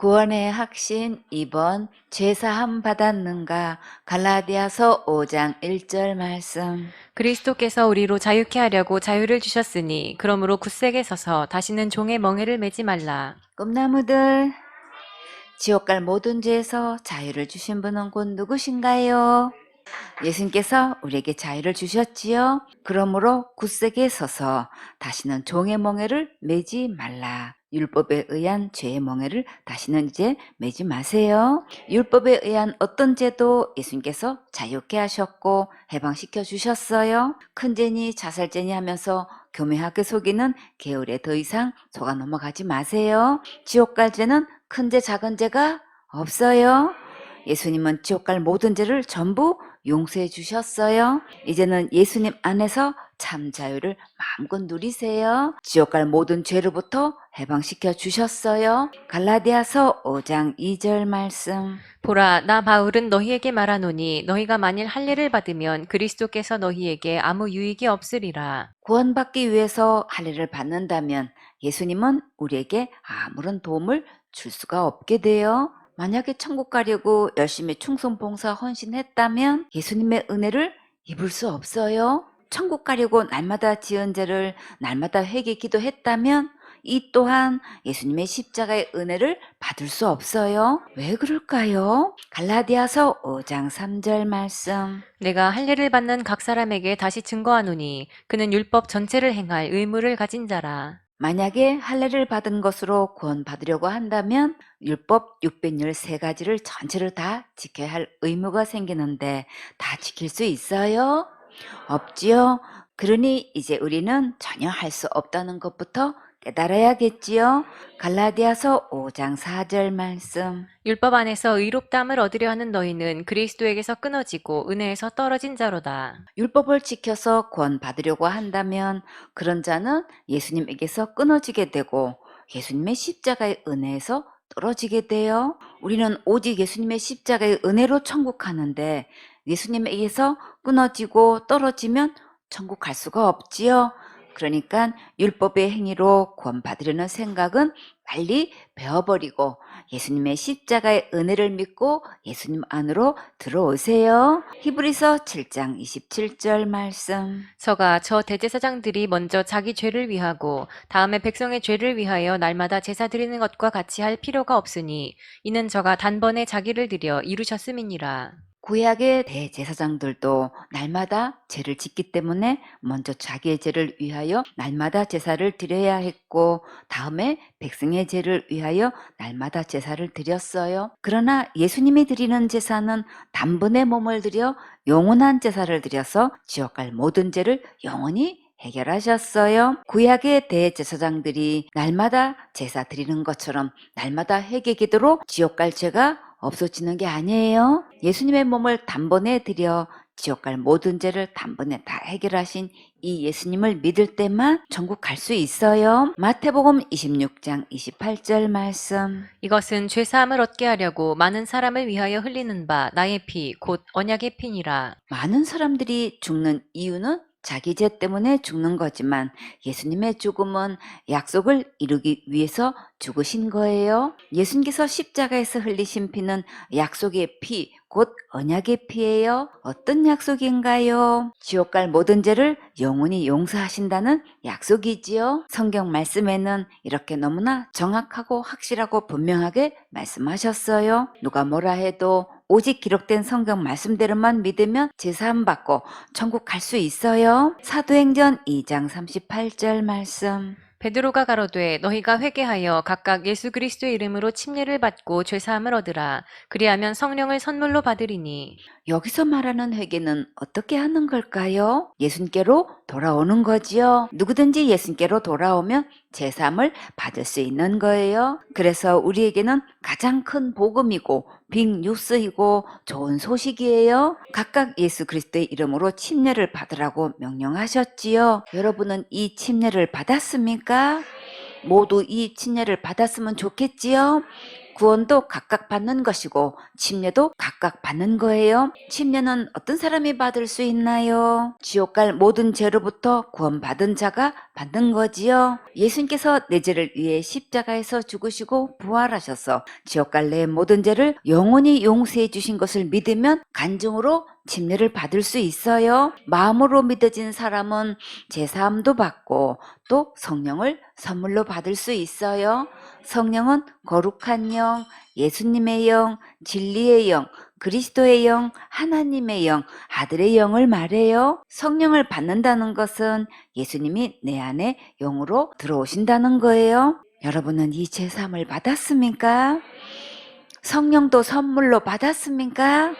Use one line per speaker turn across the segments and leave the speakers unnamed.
구원의 확신 2번 죄사함 받았는가 갈라디아서 5장 1절 말씀
그리스도께서 우리로 자유케 하려고 자유를 주셨으니 그러므로 굳세게 서서 다시는 종의 멍에를 매지 말라.
꿈나무들 지옥 갈 모든 죄에서 자유를 주신 분은 곧 누구신가요? 예수님께서 우리에게 자유를 주셨지요. 그러므로 굳세게 서서 다시는 종의 멍에를 매지 말라. 율법에 의한 죄의 멍에를 다시는 이제 매지 마세요. 율법에 의한 어떤 죄도 예수님께서 자유케 하셨고 해방시켜 주셨어요. 큰 죄니 자살죄니 하면서 교묘하게 속이는 개울에 더 이상 속아 넘어가지 마세요. 지옥 갈 죄는 큰 죄 작은 죄가 없어요. 예수님은 지옥 갈 모든 죄를 전부 용서해 주셨어요. 이제는 예수님 안에서 참 자유를 마음껏 누리세요. 지옥 갈 모든 죄로부터 해방시켜 주셨어요. 갈라디아서 5장 2절 말씀.
보라, 나 바울은 너희에게 말하노니 너희가 만일 할례를 받으면 그리스도께서 너희에게 아무 유익이 없으리라.
구원받기 위해서 할례를 받는다면 예수님은 우리에게 아무런 도움을 줄 수가 없게 돼요. 만약에 천국 가려고 열심히 충성 봉사 헌신했다면 예수님의 은혜를 입을 수 없어요. 천국 가려고 날마다 지은 죄를 날마다 회개 기도했다면 이 또한 예수님의 십자가의 은혜를 받을 수 없어요. 왜 그럴까요? 갈라디아서 5장 3절 말씀.
내가 할례를 받는 각 사람에게 다시 증거하노니 그는 율법 전체를 행할 의무를 가진 자라.
만약에 할례를 받은 것으로 구원받으려고 한다면 율법 613가지를 전체를 다 지켜야 할 의무가 생기는데 다 지킬 수 있어요? 없지요? 그러니 이제 우리는 전혀 할 수 없다는 것부터 깨달아야겠지요? 갈라디아서 5장 4절 말씀.
율법 안에서 의롭다함을 얻으려 하는 너희는 그리스도에게서 끊어지고 은혜에서 떨어진 자로다.
율법을 지켜서 구원 받으려고 한다면 그런 자는 예수님에게서 끊어지게 되고 예수님의 십자가의 은혜에서 떨어지게 돼요. 우리는 오직 예수님의 십자가의 은혜로 천국 가는데 예수님에게서 끊어지고 떨어지면 천국 갈 수가 없지요. 그러니까 율법의 행위로 구원받으려는 생각은 빨리 배워버리고 예수님의 십자가의 은혜를 믿고 예수님 안으로 들어오세요. 히브리서 7장 27절 말씀.
저가 저 대제사장들이 먼저 자기 죄를 위하고 다음에 백성의 죄를 위하여 날마다 제사 드리는 것과 같이 할 필요가 없으니 이는 저가 단번에 자기를 드려 이루셨음이니라.
구약의 대제사장들도 날마다 죄를 짓기 때문에 먼저 자기의 죄를 위하여 날마다 제사를 드려야 했고 다음에 백성의 죄를 위하여 날마다 제사를 드렸어요. 그러나 예수님이 드리는 제사는 단번에 몸을 들여 영원한 제사를 드려서 지옥 갈 모든 죄를 영원히 해결하셨어요. 구약의 대제사장들이 날마다 제사 드리는 것처럼 날마다 회개 기도로 지옥 갈 죄가 없어지는 게 아니에요. 예수님의 몸을 단번에 드려 지옥 갈 모든 죄를 단번에 다 해결하신 이 예수님을 믿을 때만 천국 갈 수 있어요. 마태복음 26장 28절 말씀.
이것은 죄 사함을 얻게 하려고 많은 사람을 위하여 흘리는 바 나의 피 곧 언약의 피니라.
많은 사람들이 죽는 이유는 자기 죄 때문에 죽는 거지만 예수님의 죽음은 약속을 이루기 위해서 죽으신 거예요. 예수님께서 십자가에서 흘리신 피는 약속의 피, 곧 언약의 피예요. 어떤 약속인가요? 지옥 갈 모든 죄를 영원히 용서하신다는 약속이지요. 성경 말씀에는 이렇게 너무나 정확하고 확실하고 분명하게 말씀하셨어요. 누가 뭐라 해도 오직 기록된 성경 말씀대로만 믿으면 제사함 받고 천국 갈 수 있어요. 사도행전 2장 38절 말씀.
베드로가 가로되 너희가 회개하여 각각 예수 그리스도의 이름으로 침례를 받고 죄 사함을 얻으라. 그리하면 성령을 선물로 받으리니
여기서 말하는 회개는 어떻게 하는 걸까요? 예수님께로 돌아오는 거지요. 누구든지 예수님께로 돌아오면 제삼을 받을 수 있는 거예요. 그래서 우리에게는 가장 큰 복음이고 빅 뉴스이고 좋은 소식이에요. 각각 예수 그리스도의 이름으로 침례를 받으라고 명령하셨지요. 여러분은 이 침례를 받았습니까? 모두 이 침례를 받았으면 좋겠지요. 구원도 각각 받는 것이고 침례도 각각 받는 거예요. 침례는 어떤 사람이 받을 수 있나요? 지옥 갈 모든 죄로부터 구원받은 자가 받는 거지요. 예수님께서 내 죄를 위해 십자가에서 죽으시고 부활하셔서 지옥 갈 내 모든 죄를 영원히 용서해 주신 것을 믿으면 간증으로 침례를 받을 수 있어요. 마음으로 믿어진 사람은 제사함도 받고 또 성령을 선물로 받을 수 있어요. 성령은 거룩한 영, 예수님의 영, 진리의 영, 그리스도의 영, 하나님의 영, 아들의 영을 말해요. 성령을 받는다는 것은 예수님이 내 안에 영으로 들어오신다는 거예요. 여러분은 이 제사함을 받았습니까? 성령도 선물로 받았습니까?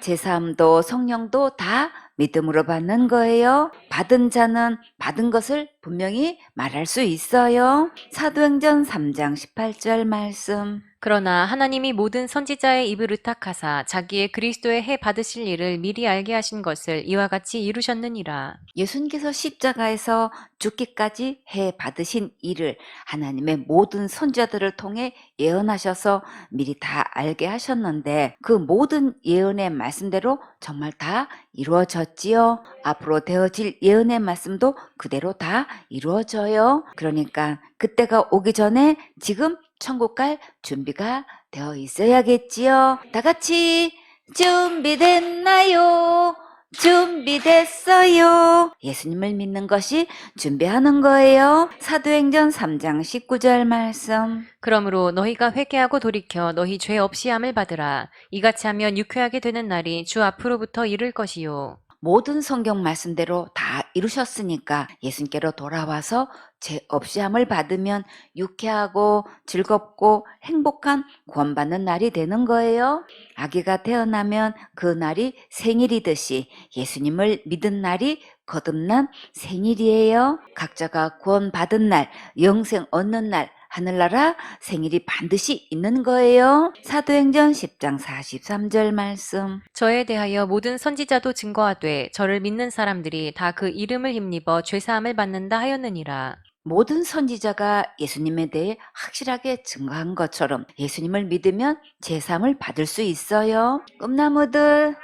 제사함도 성령도 다 믿음으로 받는 거예요. 받은 자는 받은 것을 분명히 말할 수 있어요. 사도행전 3장 18절 말씀.
그러나 하나님이 모든 선지자의 입을 의탁하사 자기의 그리스도의 해 받으실 일을 미리 알게 하신 것을 이와 같이 이루셨느니라.
예수님께서 십자가에서 죽기까지 해 받으신 일을 하나님의 모든 선자들을 통해 예언하셔서 미리 다 알게 하셨는데 그 모든 예언의 말씀대로 정말 다 이루어졌지요. 앞으로 되어질 예언의 말씀도 그대로 다 이루어져요. 그러니까 그때가 오기 전에 지금 천국 갈 준비가 되어 있어야겠지요. 다 같이 준비됐나요? 준비됐어요. 예수님을 믿는 것이 준비하는 거예요. 사도행전 3장 19절 말씀.
그러므로 너희가 회개하고 돌이켜 너희 죄 없이 함을 받으라. 이같이 하면 유쾌하게 되는 날이 주 앞으로부터 이를 것이요.
모든 성경 말씀대로 다 이루셨으니까 예수님께로 돌아와서 죄 없이 함을 받으면 유쾌하고 즐겁고 행복한 구원받는 날이 되는 거예요. 아기가 태어나면 그 날이 생일이듯이 예수님을 믿은 날이 거듭난 생일이에요. 각자가 구원받은 날, 영생 얻는 날, 하늘나라 생일이 반드시 있는 거예요. 사도행전 10장 43절 말씀.
저에 대하여 모든 선지자도 증거하되 저를 믿는 사람들이 다 그 이름을 힘입어 죄사함을 받는다 하였느니라.
모든 선지자가 예수님에 대해 확실하게 증거한 것처럼 예수님을 믿으면 제삼을 받을 수 있어요. 꿈나무들,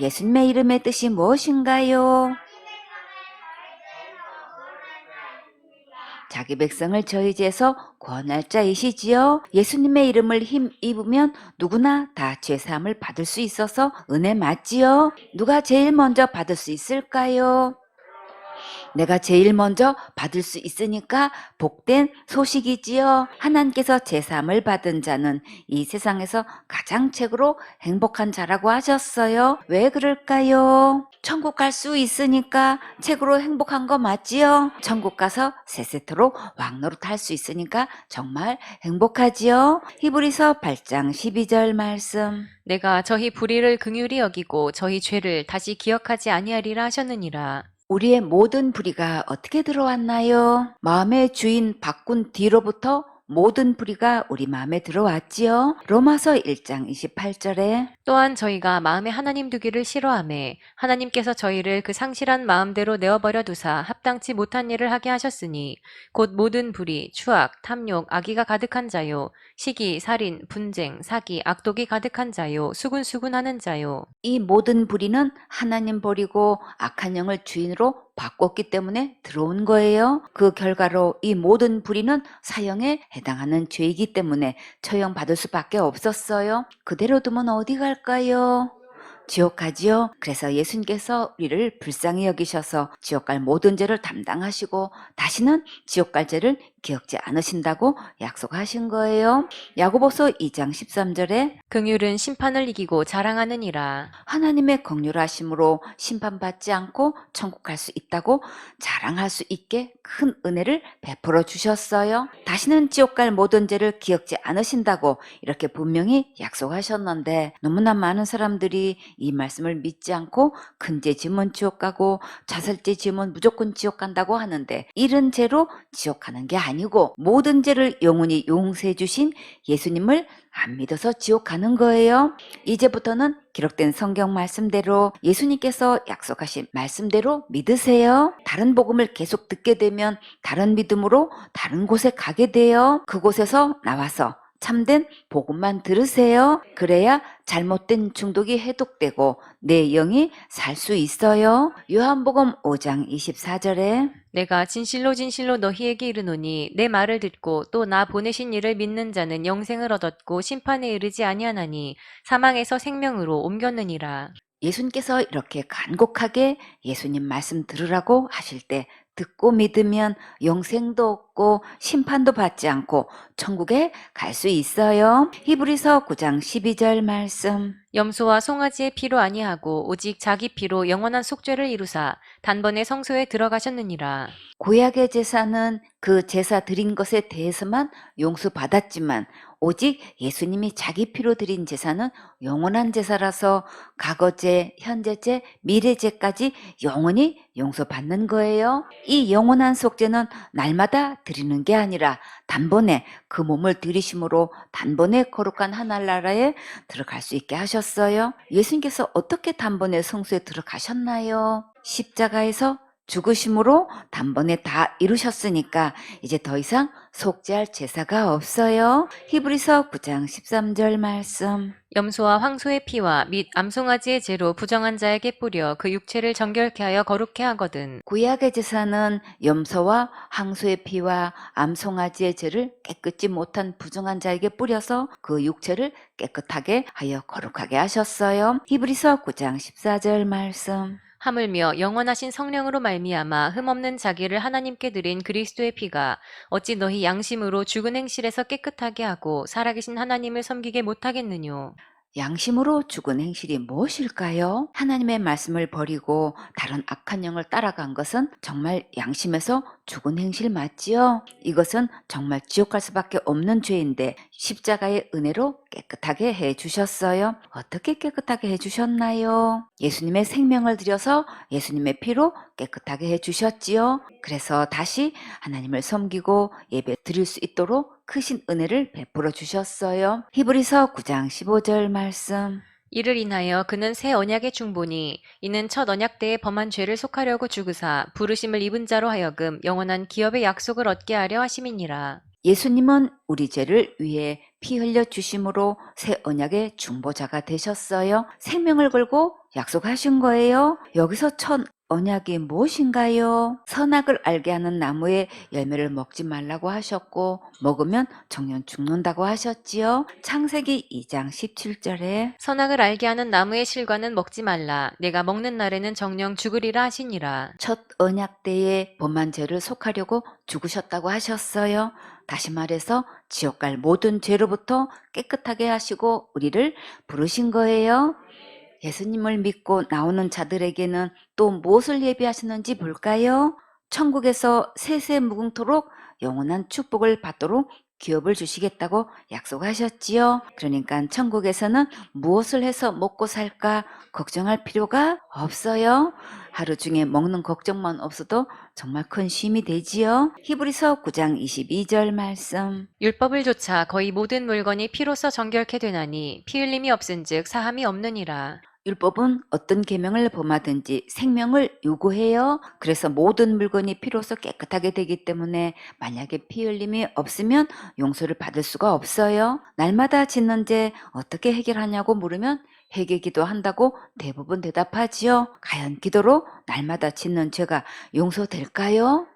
예수님의 이름의 뜻이 무엇인가요? 자기 백성을 저희 죄에서 구원할 자이시지요. 예수님의 이름을 힘 입으면 누구나 다 죄사함을 받을 수 있어서 은혜 맞지요. 누가 제일 먼저 받을 수 있을까요? 내가 제일 먼저 받을 수 있으니까 복된 소식이지요. 하나님께서 제삼을 받은 자는 이 세상에서 가장 최고로 행복한 자라고 하셨어요. 왜 그럴까요? 천국 갈 수 있으니까 최고로 행복한 거 맞지요? 천국 가서 세세토로 왕노릇 할 수 있으니까 정말 행복하지요? 히브리서 8장 12절 말씀.
내가 저희 불의를 긍휼히 여기고 저희 죄를 다시 기억하지 아니하리라 하셨느니라.
우리의 모든 불의가 어떻게 들어왔나요? 마음의 주인 바꾼 뒤로부터 모든 불의가 우리 마음에 들어왔지요. 로마서 1장 28절에
또한 저희가 마음에 하나님 두기를 싫어하매 하나님께서 저희를 그 상실한 마음대로 내어버려 두사 합당치 못한 일을 하게 하셨으니 곧 모든 불의, 추악, 탐욕, 악의가 가득한 자요 시기, 살인, 분쟁, 사기, 악독이 가득한 자요 수군수군하는 자요
이 모든 불의는 하나님 버리고 악한 영을 주인으로 바꿨기 때문에 들어온 거예요. 그 결과로 이 모든 불의는 사형에 해당하는 죄이기 때문에 처형 받을 수밖에 없었어요. 그대로 두면 어디 갈 까요? 지옥 가지요. 그래서 예수님께서 우리를 불쌍히 여기셔서 지옥 갈 모든 죄를 담당하시고 다시는 지옥 갈 죄를 기억지 않으신다고 약속하신 거예요. 야고보서 2장 13절에
긍휼은 심판을 이기고 자랑하느니라
하나님의 긍휼하심으로 심판받지 않고 천국 갈 수 있다고 자랑할 수 있게 큰 은혜를 베풀어 주셨어요. 다시는 지옥 갈 모든 죄를 기억지 않으신다고 이렇게 분명히 약속하셨는데 너무나 많은 사람들이 이 말씀을 믿지 않고 큰죄 지면 지옥 가고 자살죄 지면 무조건 지옥 간다고 하는데 이런 죄로 지옥 가는 게 아니고 모든 죄를 영원히 용서해 주신 예수님을 안 믿어서 지옥 가는 거예요. 이제부터는 기록된 성경 말씀대로 예수님께서 약속하신 말씀대로 믿으세요. 다른 복음을 계속 듣게 되면 다른 믿음으로 다른 곳에 가게 돼요. 그곳에서 나와서 참된 복음만 들으세요. 그래야 잘못된 중독이 해독되고 내 영이 살 수 있어요. 요한복음 5장 24절에
내가 진실로 진실로 너희에게 이르노니 내 말을 듣고 또 나 보내신 이를 믿는 자는 영생을 얻었고 심판에 이르지 아니하나니 사망에서 생명으로 옮겼느니라.
예수님께서 이렇게 간곡하게 예수님 말씀 들으라고 하실 때 듣고 믿으면 영생도 얻고 심판도 받지 않고 천국에 갈 수 있어요. 히브리서 9장 12절 말씀.
염소와 송아지의 피로 아니하고 오직 자기 피로 영원한 속죄를 이루사 단번에 성소에 들어가셨느니라.
구약의 제사는 그 제사 드린 것에 대해서만 용서받았지만 오직 예수님이 자기 피로 드린 제사는 영원한 제사라서 과거제, 현재제, 미래제까지 영원히 용서받는 거예요. 이 영원한 속죄는 날마다 드리는 게 아니라 단번에 그 몸을 들이심으로 단번에 거룩한 하늘나라에 들어갈 수 있게 하셨어요. 예수님께서 어떻게 단번에 성소에 들어가셨나요? 십자가에서 죽으심으로 단번에 다 이루셨으니까 이제 더 이상 속죄할 제사가 없어요. 히브리서 9장 13절 말씀.
염소와 황소의 피와 및 암송아지의 죄로 부정한 자에게 뿌려 그 육체를 정결케 하여 거룩케 하거든.
구약의 제사는 염소와 항소의 피와 암송아지의 죄를 깨끗이 못한 부정한 자에게 뿌려서 그 육체를 깨끗하게 하여 거룩하게 하셨어요. 히브리서 9장 14절 말씀.
하물며 영원하신 성령으로 말미암아 흠없는 자기를 하나님께 드린 그리스도의 피가 어찌 너희 양심으로 죽은 행실에서 깨끗하게 하고 살아계신 하나님을 섬기게 못하겠느뇨.
양심으로 죽은 행실이 무엇일까요? 하나님의 말씀을 버리고 다른 악한 영을 따라간 것은 정말 양심에서 죽은 행실 맞지요? 이것은 정말 지옥 갈 수밖에 없는 죄인데 십자가의 은혜로 깨끗하게 해 주셨어요. 어떻게 깨끗하게 해 주셨나요? 예수님의 생명을 들여서 예수님의 피로 깨끗하게 해 주셨지요. 그래서 다시 하나님을 섬기고 예배 드릴 수 있도록 크신 은혜를 베풀어 주셨어요. 히브리서 9장 15절 말씀.
이를 인하여 그는 새 언약의 중보니 이는 첫 언약 때의 범한 죄를 속하려고 죽으사 부르심을 입은 자로 하여금 영원한 기업의 약속을 얻게 하려 하심이니라.
예수님은 우리 죄를 위해 피 흘려 주심으로 새 언약의 중보자가 되셨어요. 생명을 걸고 약속하신 거예요. 여기서 첫 언약이 무엇인가요? 선악을 알게 하는 나무의 열매를 먹지 말라고 하셨고 먹으면 정년 죽는다고 하셨지요. 창세기 2장 17절에
선악을 알게 하는 나무의 실과는 먹지 말라. 내가 먹는 날에는 정령 죽으리라 하시니라.
첫 언약 때에 범한 죄를 속하려고 죽으셨다고 하셨어요. 다시 말해서 지옥 갈 모든 죄로부터 깨끗하게 하시고 우리를 부르신 거예요. 예수님을 믿고 나오는 자들에게는 또 무엇을 예비하시는지 볼까요? 천국에서 세세 무궁토록 영원한 축복을 받도록 기업을 주시겠다고 약속하셨지요. 그러니까 천국에서는 무엇을 해서 먹고 살까 걱정할 필요가 없어요. 하루 중에 먹는 걱정만 없어도 정말 큰 쉼이 되지요. 히브리서 9장 22절 말씀.
율법을 조차 거의 모든 물건이 피로써 정결케 되나니 피 흘림이 없은즉 사함이 없느니라.
율법은 어떤 계명을 범하든지 생명을 요구해요. 그래서 모든 물건이 피로써 깨끗하게 되기 때문에 만약에 피 흘림이 없으면 용서를 받을 수가 없어요. 날마다 짓는 죄 어떻게 해결하냐고 물으면 회개기도 한다고 대부분 대답하지요. 과연 기도로 날마다 짓는 죄가 용서될까요?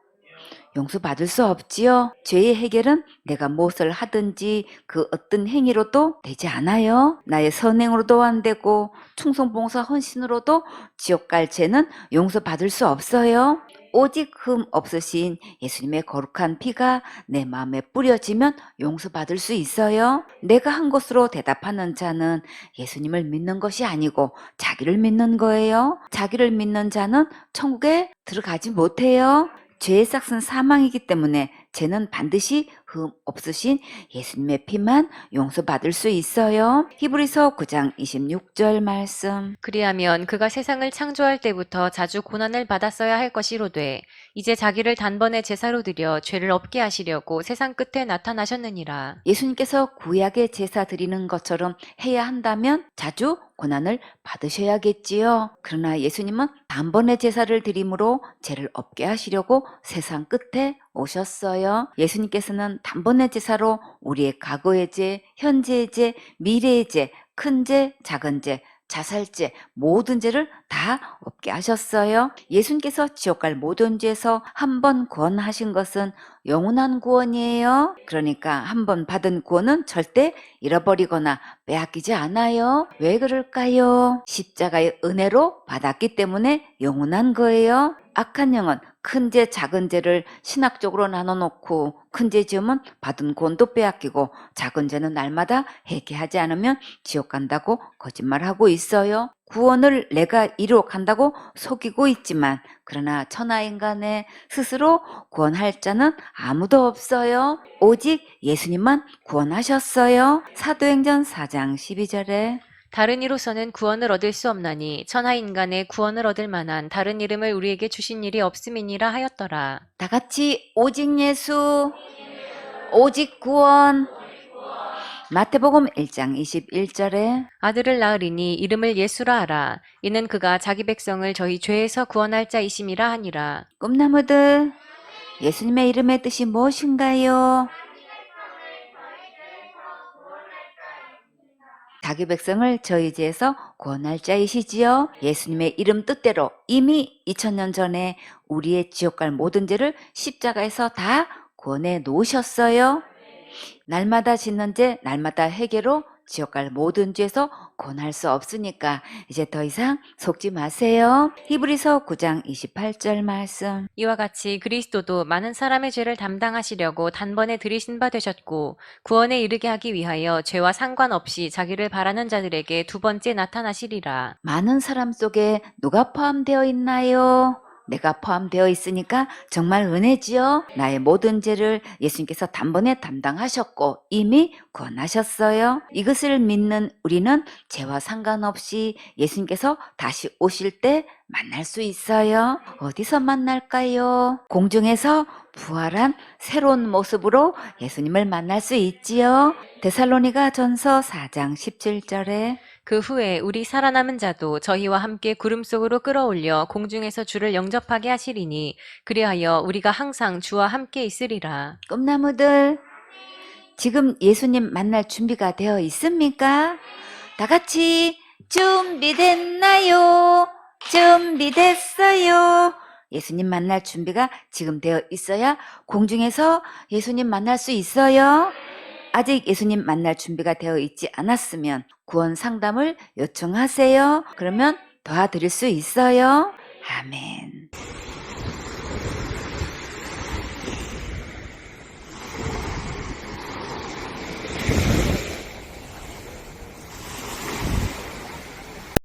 용서받을 수 없지요. 죄의 해결은 내가 무엇을 하든지 그 어떤 행위로도 되지 않아요. 나의 선행으로도 안 되고 충성봉사 헌신으로도 지옥 갈 죄는 용서받을 수 없어요. 오직 흠 없으신 예수님의 거룩한 피가 내 마음에 뿌려지면 용서받을 수 있어요. 내가 한 것으로 대답하는 자는 예수님을 믿는 것이 아니고 자기를 믿는 거예요. 자기를 믿는 자는 천국에 들어가지 못해요. 죄의 싹은 사망이기 때문에 죄는 반드시 흠 없으신 예수님의 피만 용서받을 수 있어요. 히브리서 9장 26절 말씀.
그리하면 그가 세상을 창조할 때부터 자주 고난을 받았어야 할 것이로되 이제 자기를 단번에 제사로 드려 죄를 없게 하시려고 세상 끝에 나타나셨느니라.
예수님께서 구약의 제사 드리는 것처럼 해야 한다면 자주 고난을 받으셔야겠지요. 그러나 예수님은 단번에 제사를 드림으로 죄를 없게 하시려고 세상 끝에 오셨어요. 예수님께서는 단번에 제사로 우리의 과거의 죄, 현재의 죄, 미래의 죄, 큰 죄, 작은 죄, 자살죄, 모든 죄를 다 없게 하셨어요. 예수님께서 지옥 갈 모든 죄에서 한 번 구원하신 것은 영원한 구원이에요. 그러니까 한 번 받은 구원은 절대 잃어버리거나 빼앗기지 않아요. 왜 그럴까요? 십자가의 은혜로 받았기 때문에 영원한 거예요. 악한 영은 큰 죄, 작은 죄를 신학적으로 나눠 놓고 큰 죄 지으면 받은 구원도 빼앗기고 작은 죄는 날마다 회개하지 않으면 지옥 간다고 거짓말하고 있어요. 구원을 내가 이루어 간다고 속이고 있지만 그러나 천하 인간의 스스로 구원할 자는 아무도 없어요. 오직 예수님만 구원하셨어요. 사도행전 4장 12절에
다른 이로서는 구원을 얻을 수 없나니 천하 인간의 구원을 얻을 만한 다른 이름을 우리에게 주신 일이 없음이니라 하였더라.
다 같이 오직 예수, 오직 구원. 마태복음 1장 21절에
아들을 낳으리니 이름을 예수라 하라. 이는 그가 자기 백성을 저희 죄에서 구원할 자이심이라 하니라.
꿈나무들 예수님의 이름의 뜻이 무엇인가요? 자기 백성을 저희 죄에서 구원할 자이시지요. 예수님의 이름 뜻대로 이미 2000년 전에 우리의 지옥 갈 모든 죄를 십자가에서 다 구원해 놓으셨어요. 날마다 짓는 죄, 날마다 회개로 지옥 갈 모든 죄에서 구원할 수 없으니까 이제 더 이상 속지 마세요. 히브리서 9장 28절 말씀.
이와 같이 그리스도도 많은 사람의 죄를 담당하시려고 단번에 들이신 바 되셨고 구원에 이르게 하기 위하여 죄와 상관없이 자기를 바라는 자들에게 두 번째 나타나시리라.
많은 사람 속에 누가 포함되어 있나요? 내가 포함되어 있으니까 정말 은혜지요. 나의 모든 죄를 예수님께서 단번에 담당하셨고 이미 구원하셨어요. 이것을 믿는 우리는 죄와 상관없이 예수님께서 다시 오실 때 만날 수 있어요. 어디서 만날까요? 공중에서 부활한 새로운 모습으로 예수님을 만날 수 있지요. 데살로니가 전서 4장 17절에
그 후에 우리 살아남은 자도 저희와 함께 구름 속으로 끌어올려 공중에서 주를 영접하게 하시리니 그리하여 우리가 항상 주와 함께 있으리라.
꿈나무들 지금 예수님 만날 준비가 되어 있습니까? 다 같이 준비됐나요? 준비됐어요. 예수님 만날 준비가 지금 되어 있어야 공중에서 예수님 만날 수 있어요. 아직 예수님 만날 준비가 되어 있지 않았으면 구원 상담을 요청하세요. 그러면 도와드릴 수 있어요. 아멘.